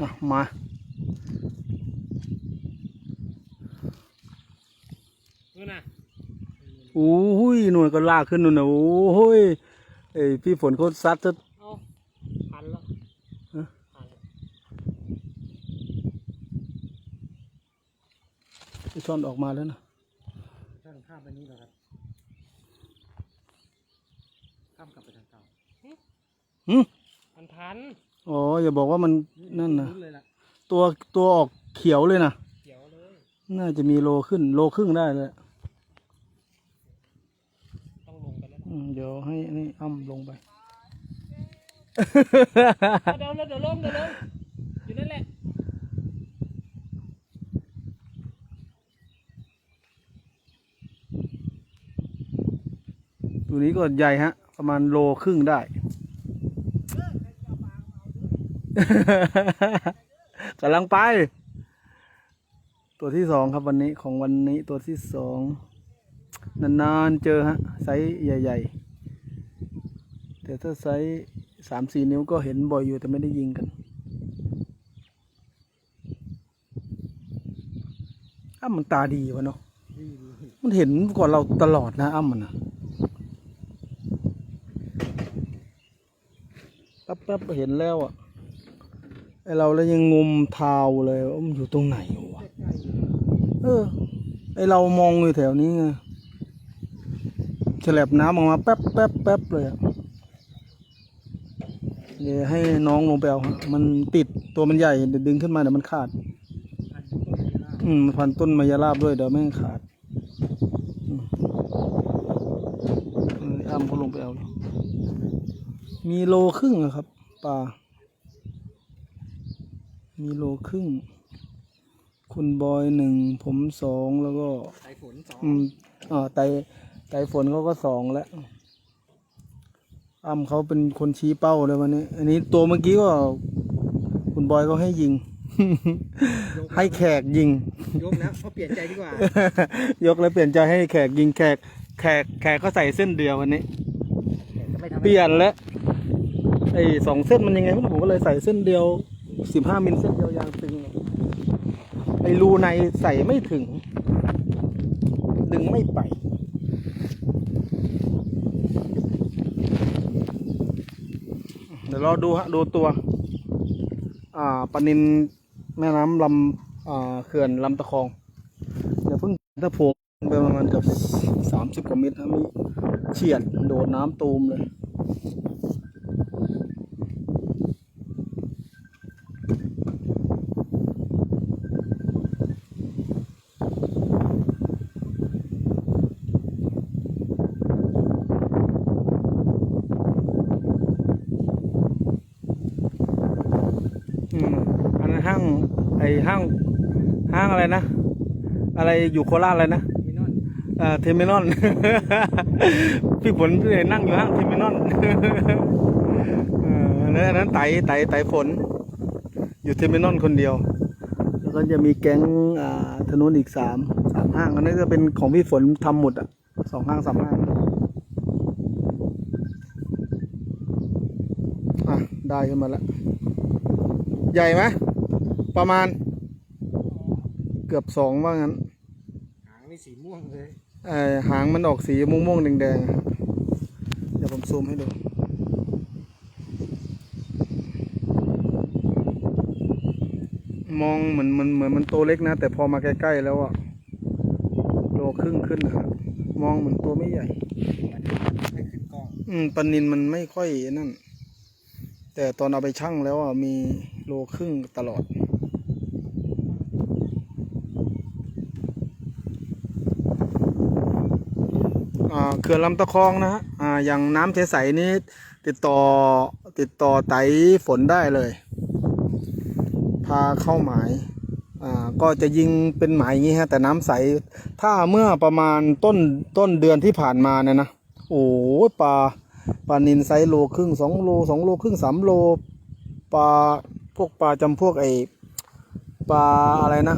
อะมานู่นน่ะโอ้ยหน่วยก็ลากขึ้นนู่นนะโอ้ยเอ้ยพี่ฝนเขาซัดซะเอาพันแล้วฮะพันแล้วพี่ช่อนออกมาแล้วนะท่านข้ามไปนี้แล้วครับ ข้ามกลับไปทางเก่าหืมมันพัน อ๋ออย่าบอกว่ามันนั่นนะเลยล่ะตัวตัวออกเขียวเลยนะเขียวเลย น่าจะมีโลขึ้น โลครึ่งได้เลยต้องลงไปแล้วนะอืมเดี๋ยวให้นี่อ้ำลงไปเดี๋ยวเดี๋ยวลงเดี๋ยวลงอยู่นั่นแหละตัวนี้ก็ใหญ่ฮะ ประมาณโลครึ่งได้ กำลังไป ตัวที่สองครับวันนี้ของวันนี้ตัวที่สองนานๆเจอฮะไซส์ใหญ่ ๆ แต่ถ้าไซส์สามสี่นิ้วก็เห็นบ่อยอยู่แต่ไม่ได้ยิงกันอ้ำมันตาดีวะเนาะมันเห็นก่อนเราตลอดนะอ้ำมันนะแป๊บๆเห็นแล้วอะ ไอเราแล้วยังงมเท้าเลยว่ามันอยู่ตรงไหนวะเออ ไอเรามองอยู่แถวนี้ไงฉลับน้ำออกมาแป๊บแป๊บแป๊บเลยอะเดี๋ยวให้น้องลงไปเอาฮะมันติดตัวมันใหญ่เดี๋ยวดึงขึ้นมาเดี๋ยวมันขาดอยู่ต้นไม้ได้อืมพันต้นมายาลาบด้วยเดี๋ยวแม่งขาดอืมเอออ้ำเขาลงไปเอา มีโลครึ่งอะครับปลา มีโลครึ่ง คุณบอยหนึ่ง ผมสองแล้วก็สายฝนสองอืมอ่าไตไตฝนเขาก็สองแล้วอ้ำเขาเป็นคนชี้เป้าเลยวันนี้ อันนี้ตัวเมื่อกี้ก็ คุณบอยก็ให้ยิง ให้แขกยิง ยกแล้วเขาเปลี่ยนใจดีกว่า ยกแล้วเปลี่ยนใจให้แขกยิงแขก แขกแขกก็ใส่เส้นเดียววันนี้จะไม่ทำเปลี่ยนแล้วไอ้สองเส้นมันยังไงไม่รู้ผมก็เลยใส่เส้นเดียว สิบห้ามิลเส้นเดียวยางตึงไอรูในใส่ไม่ถึง ดึงไม่ไป เดี๋ยวเราดูฮะ ดูตัว อ่าปนินแม่น้ำลำอ่าเขื่อนลำตะคองอย่าเพิ่งถ้าโผล่ไปประมาณเกือบสามสิบกว่าเมตรนะมีเฉียดโดดน้ำตูมเลย อืมอันนั้นห้าง ไอห้าง ห้างอะไรนะ อะไรอยู่โคราชอะไรนะมินอนอ่าเทอร์มินอลพี่ฝนนั่งอยู่ห้างเทอร์มินอลเอออันนั้นอันนั้นไต่ไต่ไต่ฝน อยู่เทอร์มินอลคนเดียว แล้วก็จะมีแก๊งอ่าถนนอีกสามสามห้างอันนั้นจะเป็นของพี่ฝนทำหมดอะสองห้างสามห้างอะได้ขึ้นมาแล้ว ใหญ่ไหมประมาณ เกือบสองว่างั้นหางนี่สีม่ วงเลยเอ่อหางมันออกสีม่วงๆแดงๆอะเดี๋ยวผมซูมให้ดูมองเหมือนมันเหมือนมันตัวเล็กนะ แต่พอมาใกล้ๆแล้วอะโลครึ่งขึ้นนะครับมองเหมือนตัวไม่ใหญ่ไม่ขึ้นกล้องอืมปลานินมันไม่ค่อยนั่น แต่ตอนเอาไปชั่งแล้วอะมีโลครึ่งตลอด เขื่อนลำตะคองนะฮะอ่าอย่างน้ำเทใสนี้ติดต่อติดต่อไตฝนได้เลย พาเข้าหมายอ่าก็จะยิงเป็นหมายอย่างนี้ฮะแต่น้ำใสถ้าเมื่อประมาณต้นต้นเดือนที่ผ่านมาเนี่ยนะโอ้ปลาปลานินไซโลครึ่งสองโลสองโลครึ่งสามโลปลาพวกปลาจำพวกไอปลาอะไรนะ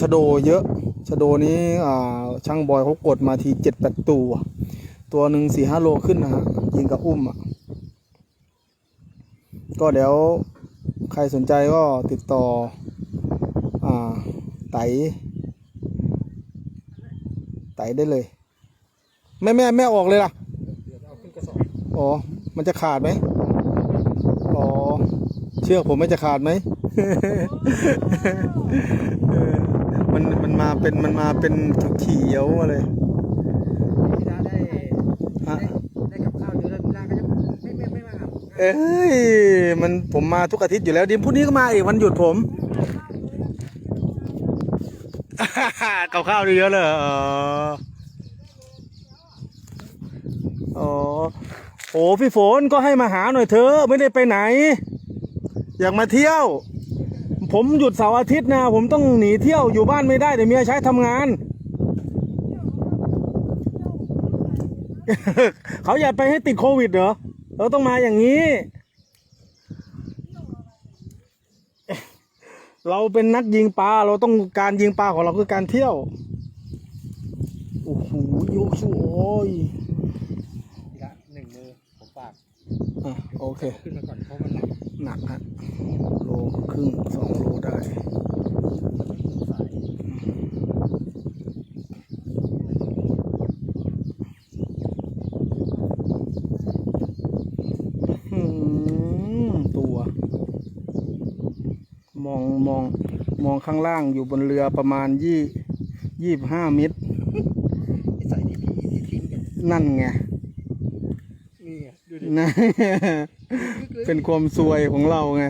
ชะโดเยอะชะโดนี้อ่าช่างบอยเขากดมาทีเจ็ดแปดตัว ตัวหนึ่งสี่ห้าโลขึ้นนะฮะยิงกับอุ้มอะ ก็เดี๋ยวใครสนใจก็ติดต่ออ่าไตไตได้เลย แม่แม่แม่ออกเลยล่ะเดี๋ยวเอาขึ้นกระสอบอ๋อ มันจะขาดไหมอ๋อ เชือกผมไม่จะขาดไหมเออมันมันมาเป็นมันมาเป็นเขียวๆมาเลย พี่ดาได้ ฮะ ได้ได้กับข้าวเยอะแล้วพี่ดาก็จะไม่ไม่ไม่มาหาผม เอ้ย มันผมมาทุกอาทิตย์อยู่แล้วดิมพรุ่งนี้ก็มาอีกวันหยุดผมกับข้าวเยอะเลยออ๋อโอ้พี่ฝนก็ให้มาหาหน่อยเถอะไม่ได้ไปไหน อยากมาเที่ยว ผมหยุดเสาร์อาทิตย์นะ ผมต้องหนีเที่ยวอยู่บ้านไม่ได้เดี๋ยวเมียใช้ทำงาน เขาอยากไปให้ติดโควิดเหรอ เราต้องมาอย่างนี้ เราเป็นนักยิงปลา เราต้องการยิงปลาของเราคือการเที่ยว โอ้โหโยกชูโอ้ยพี่ดาหนึ่งมือผมปากอะโอเค ขึ้นมาก่อนเพราะมันหนัก หนักฮะโลครึ่งสองโลได้ สาย อืมตัว มองมองม องข้างล่างอยู่บนเรือประมาณยี่ยี่บห้าเมตรไอ้สายที่พี่ที่ทิ้งกันนั่นไงนี่ไงดูดินะเป็นความซวยของเราไง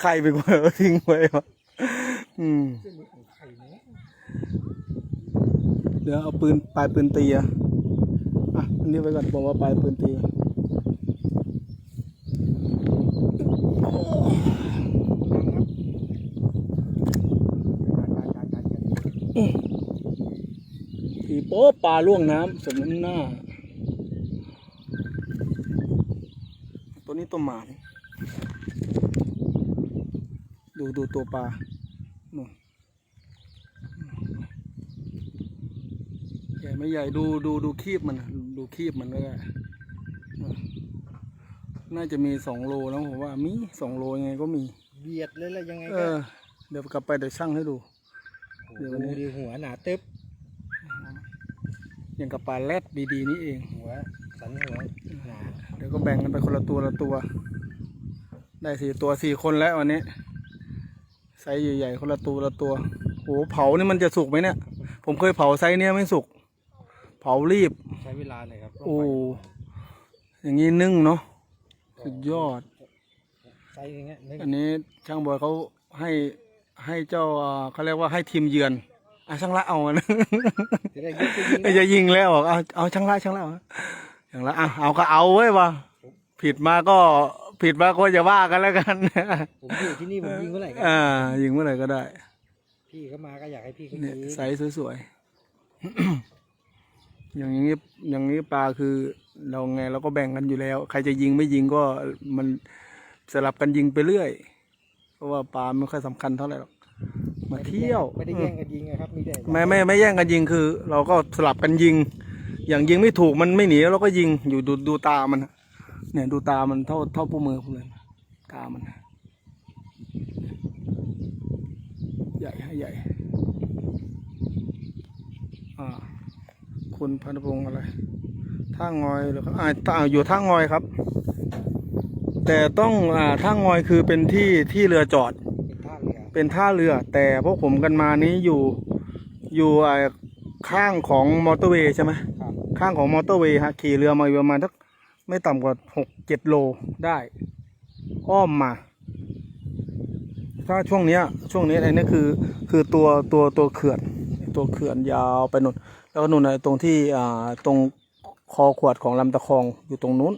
ใครเป็นคนเอาทิ้งไว้วะอืมเส้นมือของใครเนี่ยเดี๋ยวเอาปืนปลายปืนตีอะอะอั นี้ไว้ก่อนบอกว่าปลายปืนตีตีโป๊ปลาล่วงน้ำสมน้ำหน้า ตัวนี้ตัวหมานดูดูตัวปลาใหญ่ไม่ใหญ่ดูดูดูคีบมัน คีบมันก็ได้อะน่าจะมีสองโลแล้วผมว่ามีสองโลยังไงก็มี เบียดเลยละยังไงเอก็อเดี๋ยวกลับไปเดี๋ยวช่างให้ดู เดี๋ยววันนี้ ดูดิหัวหนาตึ๊บอย่างกับปลาแรดดีๆนี่เอง หัวสันหัวหนาเดี๋ยวก็แบ่งกันไปคนละตัวละตัว ได้สี่ตัวสี่คนแล้ววันนี้ไซส์ใหญ่ๆคนละตัวละตัวโอ้เผานี่มันจะสุกไหมเนี่ย ผมเคยเผาไซส์เนี้ยไม่สุก เผารีบใช้ เวลาหน่อยครับโอ้อย่างนี้นึ่งเนาะสุดยอดใช้อย่างเงี้ยนึกอันนี้ช่างบอยเขาให้ให้เจ้าอ่าเขาเรียกว่าให้ทีมเยือนอะช่างละเอาอะนะจะได้ยกไปยิงจะยิงแล้วบอกเอาเอาช่างละช่างละเอาช่างละอะเอาก็เอาเว้ยวะผิดมาก็ผิดมาก็จะว่ากันแล้วกัน ผมอยู่ที่นี่ผมยิงเมื่อไหร่ก็อ่ายิงเมื่อไหร่ก็ได้ พี่เขามาก็อยากให้พี่เขาเนี่ยยิงไซส์สวยๆ อย่างนี้อย่างนี้ปลาคือเราไงเราก็แบ่งกันอยู่แล้ว ใครจะยิงไม่ยิงก็มันสลับกันยิงไปเรื่อย เพราะว่าปลาไม่ค่อยสำคัญเท่าไหร่หรอกมาเที่ยวไม่ได้แย่งกันยิงนะครับมีแต่ไม่ไม่ไม่แย่งกันยิงคือ เราก็สลับกันยิง อย่างยิงไม่ถูกมันไม่หนีเราก็ยิงอยู่ดูดูตามันน่ะเนี่ยดูตามันเท่าเท่าผู้มือผมเลยตามันใหญ่ให้ใหญ่ อ่า คุณพันธพงศ์อะไรท่างอยเหรือครับอ่าท่าอยู่ท่างอยครับ แต่ต้องอ่าท่างอยคือเป็นที่ที่เรือจอด เป็นท่าเรือเป็นท่าเรือแต่พวกผมกันมานี้อยู่อยู่อ่าข้างของมอเตอร์เวย์ใช่ไหมครับข้างของมอเตอร์เวย์ฮะขี่เรือมาอยู่ประมาณสักไม่ต่ำกว่าหกเจ็ดโลได้ อ้อมมา ถ้าช่วงเนี้ย ช่วงนี้ไอ้นี่คือ คือตัวตัวตัวเขื่อน ตัวเขื่อนยาวไปนู่นแล้วก็นู่นไอ้ตรงที่อ่าตรงคอขวดของลำตะคองอยู่ตรงนู้น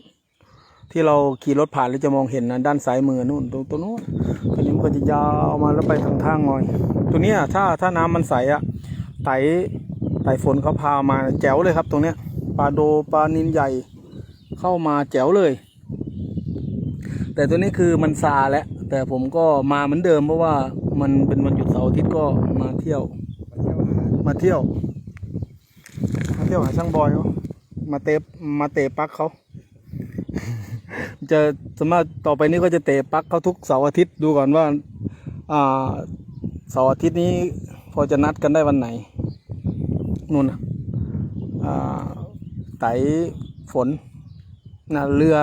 ที่เราขี่รถผ่านแล้วจะมองเห็นนะด้านซ้ายมือนู่นตรงตรงนู้นตัวนี้มันก็จะยาวมาแล้วไปทางทางงอยตัวเนี้ยถ้าถ้าน้ำมันใสอะไตไตฝนเขาพามาแจ๋วเลยครับ ตรงเนี้ยปลาโดปลานินใหญ่เข้ามาแจ๋วเลย แต่ตัวนี้คือมันซาแล้วแต่ผมก็มาเหมือนเดิมเพราะว่ามันเป็นวันหยุดเสาร์อาทิตย์ก็มาเที่ยว มาเที่ยว มาเที่ยวหาช่างบอยเขามาเตะมาเตะปักเขา จะสามารถต่อไปนี้ก็จะเตะปักเขาทุกเสาร์อาทิตย์ดูก่อนว่าอ่าเสาร์อาทิตย์นี้พอจะนัดกันได้วันไหนนู่นนะอ่าไตฝนนะเรือ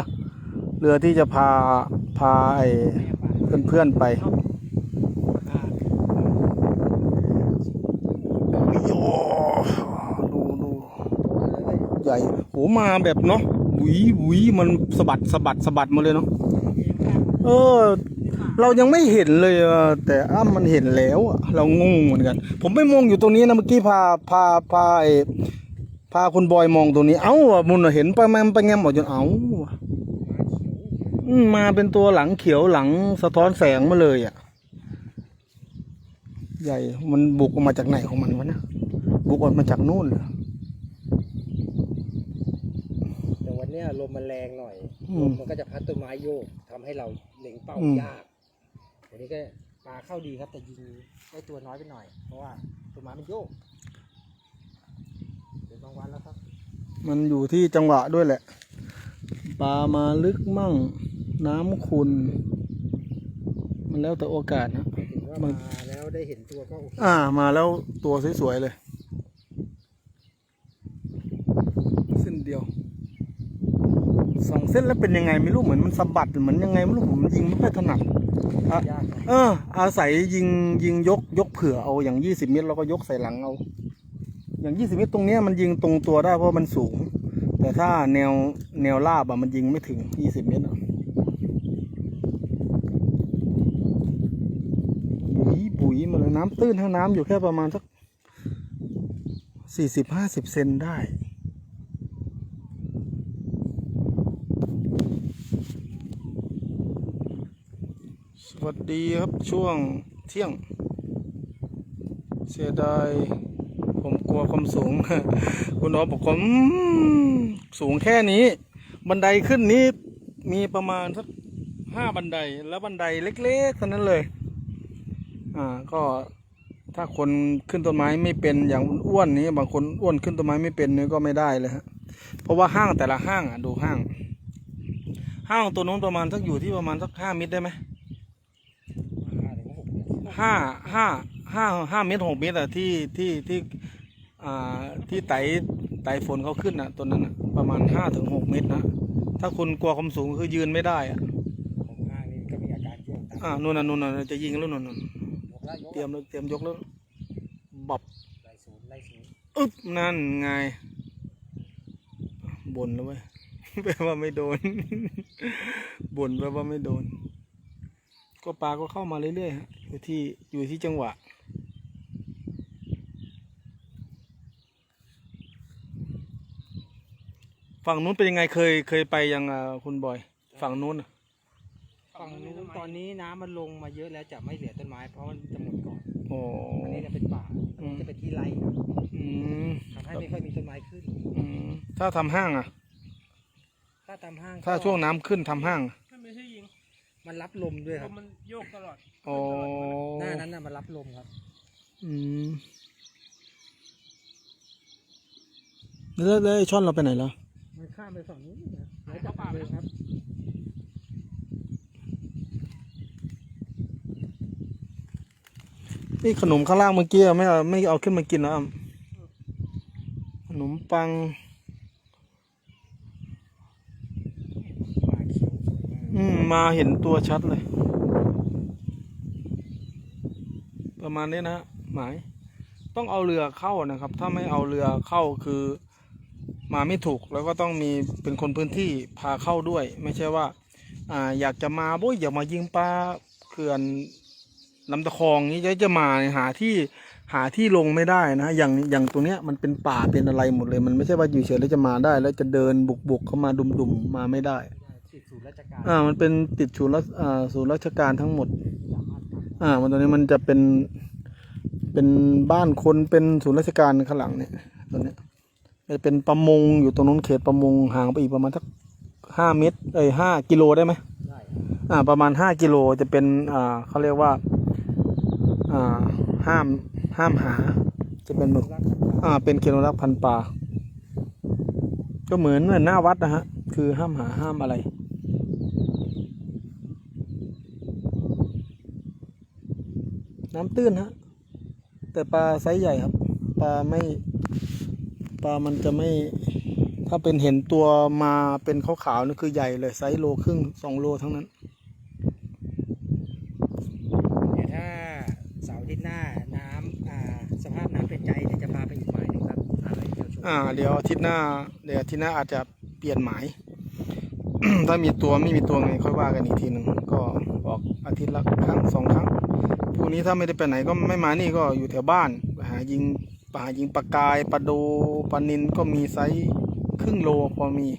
เรือที่จะพาพาไอ้เพื่อนๆไป โอ้ดูดูใหญ่โห มาแบบเนาะหวีหวีมันสะบัดสะบัดสะบัดมาเลยเนาะเออ เรายังไม่เห็นเลยอะแต่อ้ามันเห็นแล้วอะเรางงเหมือนกัน ผมไปมองอยู่ตรงนี้นะเมื่อกี้พาพาพาไอ้พาคุณบอยมองตรงนี้ เอ้าอะมุนเห็นไปแมมไปแงมหมดจนเอ้ามาเป็นตัวหลังเขียวหลังสะท้อนแสงมาเลยอะ ใหญ่ มันบุกออกมาจากไหนของมันวะเนี่ยบุกออกมาจากนู่นเหรอ แต่วันเนี้ย ลมมันแรงหน่อยอืลมมมันก็จะพัดต้นไม้โยกทำให้เราเล็งเป้าอืมยากอันนี้ก็ปลาเข้าดีครับ แต่ยิงได้ตัวน้อยไปหน่อย เพราะว่าต้นไม้มันโยกเดี๋ยวบางวันแล้วครับ มันอยู่ที่จังหวะด้วยแหละ ปลามาลึกมั่ง น้ำขุนมันแล้วแต่โอกาสนะหมายถึงว่ามันมาแล้วได้เห็นตัวก็โอเคอ่า มาแล้วตัวสวยๆเลย เส้นเดียว สองเส้นแล้วเป็นยังไงไม่รู้เหมือนมันสะบัดเหมือนยังไงไม่รู้ผมยิงไม่ค่อยถนัดอะยากนะเออ อาศัยยิงยิงยกยกเผื่อเอาอย่างยี่สิบเมตรเราก็ยกใส่หลังเอา อย่างยี่สิบเมตรตรงเนี้ยมันยิงตรงตัวได้เพราะมันสูง แต่ถ้าแนวแนวราบอะมันยิงไม่ถึงยี่สิบเมตรอะบุ๋ยบุ๋ยมาเลยน้ำตื้นถ้าน้ำอยู่แค่ประมาณสักสี่สิบห้าสิบเซนได้ ส วัสดีครับช่วงเที่ยง เสียดาย ผมกลัวความสูง คุณอ๋อบอกผมสูงแค่นี้ บันไดขึ้นนี้มีประมาณสักห้าบันไดแล้วบันไดเล็กๆเท่านั้นเลย อ่าก็ถ้าคนขึ้นต้นไม้ไม่เป็นอย่างอ้วนนี้บางคนอ้วนขึ้นต้นไม้ไม่เป็นนี่ก็ไม่ได้เลยฮะเพราะว่าห้างแต่ละห้างอะดูห้าง ห้างตัวนู้นประมาณสักอยู่ที่ประมาณสักห้าเมตรได้ไหม ห้าถึงหกเนี่ยห้าห้าห้าห้าเมตรหกเมตรอะที่ที่ที่อ่าที่ไต่ไต่ฝนเขาขึ้นอะตัวนั้นอะประมาณห้าถึงหกเมตรนะถ้าคุณกลัวความสูงคือยืนไม่ได้อะของห้างนี่ก็มีอาการโยกตามอ่านู่นน่ะนู่นน่ะจะยิงแล้วนู่นน่ะยกแล้วยกเตรียมแล้วเตรียมยกแล้วบับไล่ศูนย์ไล่ศูนย์อึ๊บนั่นไงบนแล้วเว้ยแปลว่าไม่โดนบนแปลว่าไม่โดน ก็ปลาก็เข้ามาเรื่อยๆฮะอยู่ที่อยู่ที่จังหวะ ฝั่งนู้นเป็นยังไงเคยเคยไปยังอ่าคุณบอย ฝั่งนู้นน่ะฝั่งนู้นตอนนี้น้ำมันลงมาเยอะแล้วจะไม่เหลือต้นไม้เพราะมันจะหมดก่อนโอ้อันนี้จะเป็นป่าอืมจะเป็นที่ไร่อืมทำให้ไม่ค่อยมีต้นไม้ขึ้น อืมถ้าทำห้างอะ ถ้าตามห้างก็ถ้าช่วงน้ำขึ้นทำห้างมันไม่ใช่ยิง มันรับลมด้วยลครับ มมันโยกตลอดโอ้หน้านั้นน่ะมันรับลมครับ อืมแล้วแล้วไอ้ช่อนเราไปไหนแล้วมันข้ามไปฝั่งนู้นนะแล้วจับป่าเลยครับ นี่ขนมข้างล่างเมื่อกี้ไม่เอาไม่เอาขึ้นมากินแล้วอะขนมปัง ป่าเขียวสวย มาเห็นตัวชัดเลย ประมาณนี้นะหมายต้องเอาเรือเข้านะครับ ถ้าไม่เอาเรือเข้าคือมาไม่ถูกแล้วก็ต้องมีเป็นคนพื้นที่พาเข้าด้วย ไม่ใช่ว่าอ่าอยากจะมาบุ้ยอยากมายิงปลาเขื่อนลำตะคองนี้จะจะมาหาที่หาที่ลงไม่ได้นะอย่างอย่างตัวเนี้ยมันเป็นป่าเป็นอะไรหมดเลย มันไม่ใช่ว่าอยู่เฉยแล้วจะมาได้ แล้วจะเดินบุกบุกเข้ามาดุมดุมๆมาไม่ได้ ติดศูนย์ราชการอ่ามันเป็นติดศูนย์ราชอ่าศูนย์ราชการทั้งหมด สามารถทำอ่า มันตัวนี้มันจะเป็น เป็นบ้านคนเป็นศูนย์ราชการข้างหลังเนี่ยตัวเนี้ยจะเป็นประมงอยู่ตรงนู้นเขตประมงห่างไปอีกประมาณสักห้าเมตรเอ้ยห้ากิโลได้ไหมได้อ่า ประมาณห้ากิโลจะเป็นอ่าเขาเรียกว่าอ่าห้ามห้ามหา จะเป็นหมึกรักษาอ่าเป็นเขตอนุรักษ์พันธุ์ปลาก็เหมือนเหมือนหน้าวัดนะฮะ คือห้ามหาห้ามอะไร น้ำตื้นฮะแต่ปลาไซส์ใหญ่ครับ ปลาไม่ปลามันจะไม่ ถ้าเป็นเห็นตัวมาเป็นขาวๆนี่คือใหญ่เลยไซส์โลครึ่งสองโลทั้งนั้น เดี๋ยวถ้าเสาร์อาที่หน้าน้ำอ่าสภาพน้ำเป็นใจเดี๋ยวจะพาไปอีกหมายหนึงครับพาไปเที่ยวชมอ่าเดี๋ยวอาทิตย์หน้า เดี๋ยวอาทิตย์หน้าอาจจะเปลี่ยนหมาย ถ้ามีตัวไม่มีตัวไงค่อยว่ากันอีกทีหนึ่งก็ออกอาทิตย์ละครั้งสองครั้ง พวกนี้ถ้าไม่ได้ไปไหนก็ไม่มานี่ก็อยู่แถวบ้านปหายิงปหายิงปลากายปลาโดปลานินก็มีไซส์ครึ่งโลพอมี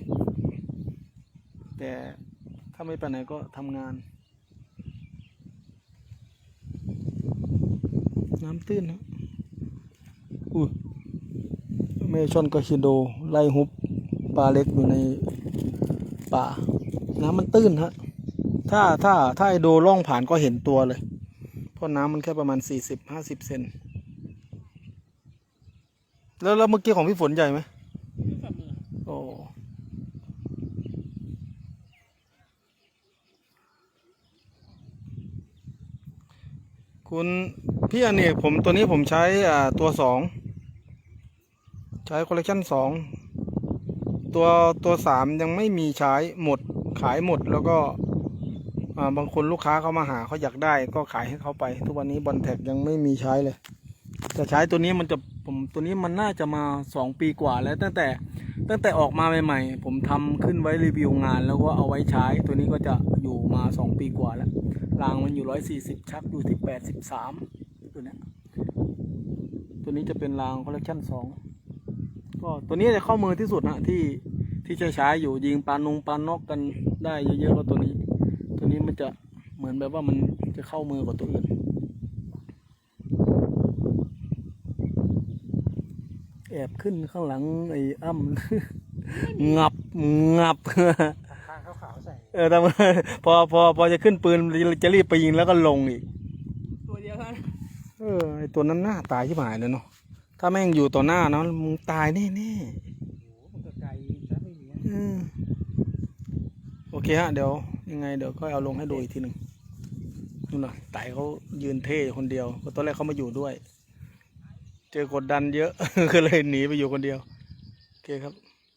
แต่ถ้าไม่ไปไหนก็ทำงาน น้ำตื้นนะอุ้ยเมชอนกาชิโด ไล่ฮุบปลาเล็กอยู่ในป่า น้ำมันตื้นฮะ ถ้าถ้าถ้าไอโดล่องผ่านก็เห็นตัวเลย เพราะน้ำมันแค่ประมาณสี่สิบห้าสิบเซนแล้วแล้วเมื่อกี้ของพี่ฝนใหญ่ไหมโอ้คุณพี่อเนกผมตัวนี้ผมใช้อ่าตัวสองใช้คอลเลคชันสองตัวตัวสามยังไม่มีใช้หมดขายหมดแล้วก็อ่า บางคนลูกค้าเขามาหาเขาอยากได้ก็ขายให้เขาไป ทุกวันนี้บอลแท็กยังไม่มีใช้เลยแต่ใช้ตัวนี้มันจะผมตัวนี้มันน่าจะมาสองปีกว่าแล้วตั้งแต่ตั้งแต่ออกมาใหม่ๆ ผมทำขึ้นไว้รีวิวงาน แล้วก็เอาไว้ใช้ ตัวนี้ก็จะอยู่มาสองปีกว่าแล้วรางมันอยู่ร้อยสี่สิบชักอยู่ที่แปดสิบสามตัวนี้ตัวนี้จะเป็นรางคอลเลคชันสองก็ตัวนี้จะเข้ามือที่สุดนะที่ที่จะใช้อยู่ยิงปลานงปลานกกันได้เยอะๆก็ตัวนี้ นี้มันจะเหมือนแบบว่ามันจะเข้ามือกว่าตัวอื่น แอบขึ้นข้างหลังไอ้อ้ำงับงับข้างขาวๆใส่เออแต่ว่าพอพอพอจะขึ้นปืนจะรีบไปยิงแล้วก็ลงอีกตัวเดียวกันเออไอตัวนั้นหน้าตายที่หายเลยเนาะถ้าแม่งอยู่ต่อหน้าเนาะมึงตายแน่แน่ๆโอ้โหมันก็ไกลซะไม่มีอะอืมโอเคฮะเดี๋ยว ยังไงเดี๋ยวก็เอาลงให้ดูอีกทีหนึ่งนู่นน่ะไต่เขายืนเท่คนเดียวเพราะตอนแรกเขามาอยู่ด้วย เจอกดดันเยอะ ก็เลยหนีไปอยู่คนเดียว โอเคครับ